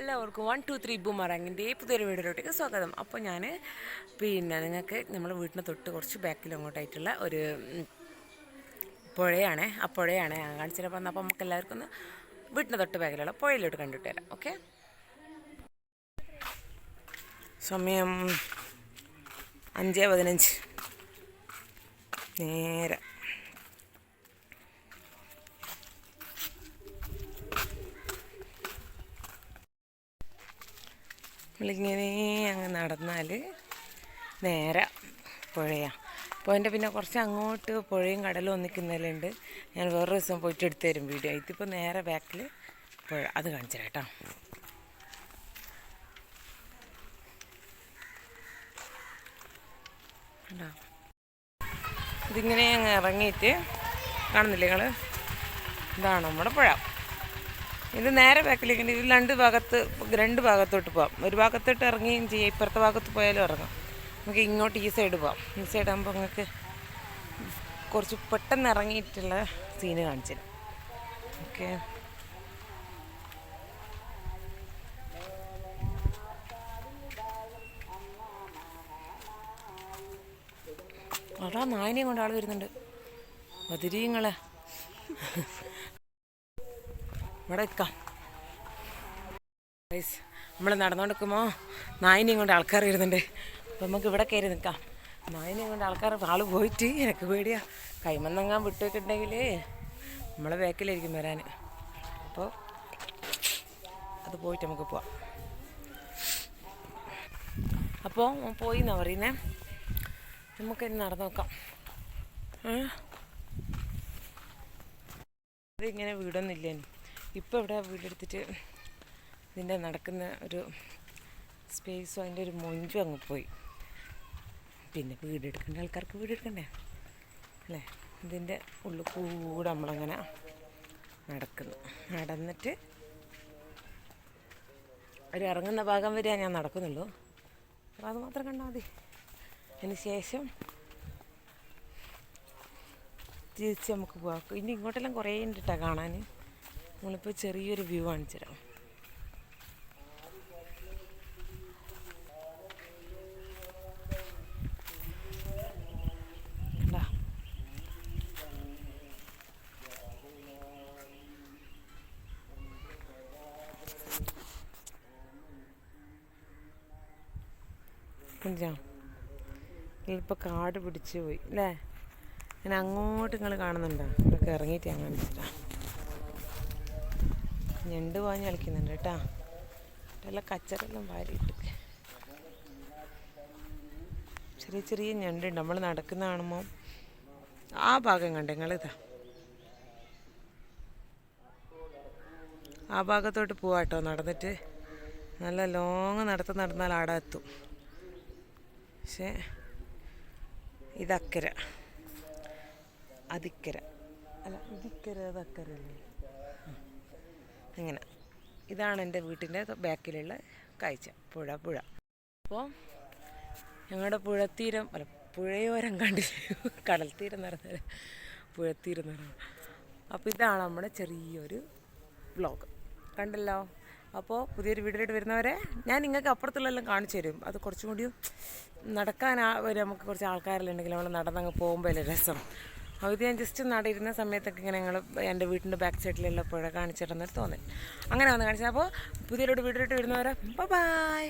എല്ലാവർക്കും one two three ബുമറാങ്ങിന്റെ പുതിയൊരു വീഡിയോയിലോട്ടേക്ക് സ്വാഗതം. അപ്പോൾ ഞാൻ പിന്നെ നിങ്ങൾക്ക് നമ്മുടെ വീട്ടിന് തൊട്ട് കുറച്ച് ബാക്കിൽ അങ്ങോട്ടായിട്ടുള്ള ഒരു പുഴയാണേ. ആ പുഴയാണ് ഞാൻ കാണിച്ചിട്ട് വന്നപ്പോൾ നമുക്ക് എല്ലാവർക്കും ഒന്ന് വീട്ടിന് തൊട്ട് ബാക്കിലുള്ള പുഴയിലോട്ട് കണ്ടിട്ട് തരാം ഓക്കെ സമയം അഞ്ച് പതിനഞ്ച്. നേരെ. നമ്മളിങ്ങനെ അങ്ങ് നടന്നാൽ നേരെ പുഴയാണ് എന്റെ പിന്നെ കുറച്ച് അങ്ങോട്ട് പുഴയും കടലും ഒന്നിക്കുന്നതിലുണ്ട്. ഞാൻ വേറൊരു ദിവസം പോയിട്ട് എടുത്തു തരും വീഡിയോ. ഇതിപ്പോൾ നേരെ ബാക്കിൽ പുഴ. അത് കാണിച്ചു കേട്ടോ? ഇതിങ്ങനെ അങ്ങ് ഇറങ്ങിയിട്ട് കാണുന്നില്ലേ നിങ്ങൾ ഇതാണ് നമ്മുടെ പുഴ. ഇത് നേരെ ബാക്കിലേക്ക് ഇത് രണ്ട് ഭാഗത്ത് രണ്ട് ഭാഗത്തോട്ട് പോവാം. ഒരു ഭാഗത്തോട്ട് ഇറങ്ങുകയും ചെയ്യാം. ഇപ്പുറത്തെ ഭാഗത്ത് പോയാലും ഇറങ്ങാം. നമുക്ക് ഇങ്ങോട്ട് ഈ സൈഡ് പോവാം. ഈ സൈഡ് ആകുമ്പോൾ നിങ്ങൾക്ക് കുറച്ച് പെട്ടെന്ന് ഇറങ്ങിയിട്ടുള്ള സീന് കാണിച്ചു തരാം. ഓക്കെ അവിടെ നായനെയും കൊണ്ട് ആൾ വരുന്നുണ്ട്. മധുരീങ്ങളെ. ഇവിടെ നിൽക്കാം നമ്മൾ നടന്നുകൊണ്ടിരിക്കുമ്പോൾ നായിനെയും കൊണ്ട് ആൾക്കാർ വരുന്നുണ്ട്. അപ്പം നമുക്ക് ഇവിടെ കയറി നിൽക്കാം നായിനെയും കൊണ്ട് ആൾക്കാർ ആൾ പോയിട്ട് എനിക്ക് പേടിയാ. കൈമന്നങ്ങാൻ വിട്ടൊക്കെയുണ്ടെങ്കിൽ നമ്മളെ ബാക്കിലായിരിക്കും വരാൻ അപ്പോൾ അത് പോയിട്ട് നമുക്ക് പോവാം. അപ്പോൾ പോയി എന്നാ പറയുന്നേ. നമുക്ക് ഇനി നടന്നു നോക്കാം? ഇതിങ്ങനെ വീടൊന്നും ഇല്ല ഇപ്പോൾ ഇവിടെ വീടെടുത്തിട്ട് ഇതിന്റെ നടക്കുന്ന ഒരു സ്പേസും അതിന്റെ ഒരു മൊഞ്ചും അങ്ങ് പോയി. പിന്നെ വീടെടുക്കേണ്ട ആൾക്കാർക്ക് വീടെടുക്കണ്ടേ? അല്ലേ? ഇതിന്റെ ഉള്ളിൽ കൂടെ നമ്മളങ്ങനെ നടക്കുന്നു. നടന്നിട്ട് ഒരു ഇറങ്ങുന്ന ഭാഗം വരെ ഞാൻ നടക്കുന്നുള്ളൂ. അപ്പോൾ അത് മാത്രം കണ്ടാൽ മതി. അതിന് ശേഷം തിരിച്ച് നമുക്ക് പോകാം ഇനി ഇങ്ങോട്ടെല്ലാം കുറേ ഉണ്ട് കേട്ടോ കാണാൻ നമ്മളിപ്പോൾ ചെറിയൊരു വ്യൂ കാണിച്ചു തരാം ഇപ്പൊ കാട് പിടിച്ചു പോയി അല്ലേ? ഞാൻ അങ്ങോട്ട് നിങ്ങൾ കാണുന്നുണ്ടോ? ഇതൊക്കെ ഇറങ്ങിയിട്ട് ഞാൻ കാണിച്ചിട്ടാ ഞണ്ട് പാഞ്ഞ് കളിക്കുന്നുണ്ട് കേട്ടാ. നല്ല കച്ചറെല്ലാം വാരിയിട്ട്. ചെറിയ ചെറിയ ഞണ്ടുണ്ട്. നമ്മൾ നടക്കുന്ന കാണുമ്പോൾ ആ ഭാഗം കണ്ട നിങ്ങളിതാ. ആ ഭാഗത്തോട്ട് പോവാട്ടോ. നടന്നിട്ട് നല്ല ലോങ് നടത്ത് നടന്നാൽ ആടെ എത്തും. പക്ഷേ ഇതക്കര. അതിക്കര. അല്ല ഇതിക്കര അതക്കര അങ്ങനെ ഇതാണ് എന്റെ വീട്ടിന്റെ ബാക്കിലുള്ള കാഴ്ച. പുഴ പുഴ. അപ്പോൾ ഞങ്ങളുടെ പുഴത്തീരം അല്ല പുഴയോരം കണ്ടില്ല? കടൽ തീരം നിറഞ്ഞ പുഴത്തീരം നിറഞ്ഞ അപ്പോൾ ഇതാണ് നമ്മുടെ ചെറിയൊരു വ്ളോഗ് കണ്ടല്ലോ? അപ്പോൾ പുതിയൊരു വീഡിയോയിട്ട് വരുന്നവരെ ഞാൻ നിങ്ങൾക്ക് അപ്പുറത്തുള്ളതെല്ലാം കാണിച്ചു തരും. അത് കുറച്ചും കൂടി നടക്കാൻ നമുക്ക് കുറച്ച് ആൾക്കാരെല്ലാം ഉണ്ടെങ്കിൽ നമ്മൾ നടന്നങ്ങ് പോകുമ്പോൾ രസം. ഇത് ഞാൻ ജസ്റ്റ് നടയിരുന്ന സമയത്തൊക്കെ ഇങ്ങനെ ഞങ്ങൾ എന്റെ വീട്ടിന്റെ ബാക്ക് സൈഡിലുള്ള പുഴ കാണിച്ചിട്ടെന്നൊരു തോന്നി അങ്ങനെ വന്ന് കാണിച്ചത് അപ്പോൾ പുതിയൊരു വീട്ടിലോട്ട് വരുന്നവരെ ബൈ